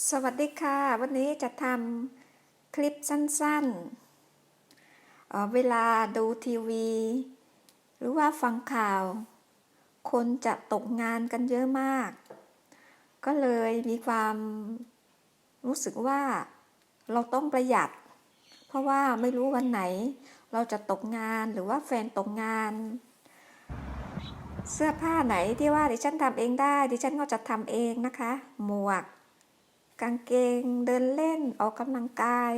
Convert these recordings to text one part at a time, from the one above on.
สวัสดีค่ะ วันนี้จะทำคลิปสั้นๆเออเวลาดูทีวี หรือว่าฟังข่าว คนจะตกงานกันเยอะมาก ก็เลยมีความรู้สึกว่าเราต้องประหยัด เพราะว่าไม่รู้วันไหน เราจะตกงานหรือว่าแฟนตกงาน เสื้อผ้าไหนที่ว่าดิฉันทำเองได้ ดิฉันก็จะทำเองนะคะ หมวก กางเกง เดินเล่นออกกำลังกาย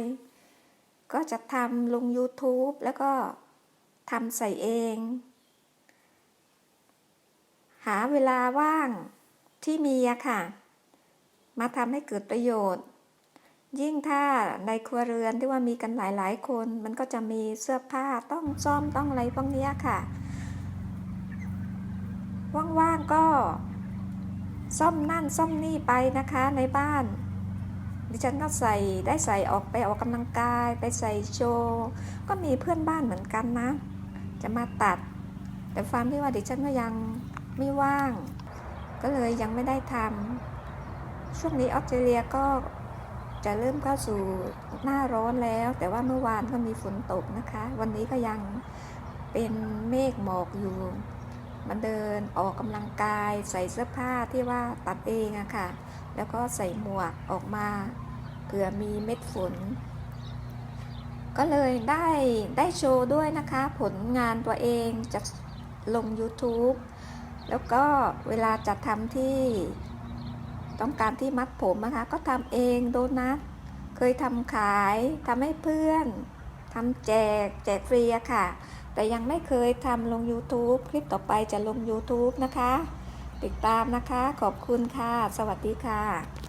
ก็จะทำลง YouTube แล้วก็ทำใส่เอง หาเวลาว่างที่มีอะค่ะ มาทำให้เกิดประโยชน์ ยิ่งถ้าในครัวเรือนที่ว่ามีกันหลายๆ คน มันก็จะมีเสื้อผ้าต้องซ่อมต้องอะไรพวกนี้ค่ะ ว่างๆก็ซ่อมนั่นซ่อมนี่ไปนะคะในบ้าน ดิฉันก็ใส่ได้ใส่ออกไปออกกำลังกาย ไปใส่โชว์ก็มีเพื่อนบ้านเหมือนกันนะ จะมาตัด แต่ความที่ว่าดิฉันก็ยังไม่ว่าง ก็เลยยังไม่ได้ทำช่วงนี้ออสเตรเลียก็จะเริ่มเข้าสู่หน้าร้อนแล้ว แต่ว่าเมื่อวานก็มีฝนตกนะคะ วันนี้ก็ยังเป็นเมฆหมอกอยู่ มาเดินออกกำลังกายใส่เสื้อผ้าที่ว่าตัดเองอะค่ะ แล้วก็ใส่หมวกออกมาเผื่อมีเม็ดฝน ก็เลยได้ได้โชว์ด้วยนะคะ ผลงานตัวเองจะลง YouTube แล้วก็เวลาจะทำที่ต้องการที่มัดผมนะคะ ก็ทำเองโดนัทเคยทำขายทำให้เพื่อนทำแจกแจกฟรีอะค่ะ แต่ยังไม่เคยทำลง YouTube คลิปต่อไปจะลง YouTube นะคะ ติดตามนะคะ ขอบคุณค่ะ สวัสดีค่ะ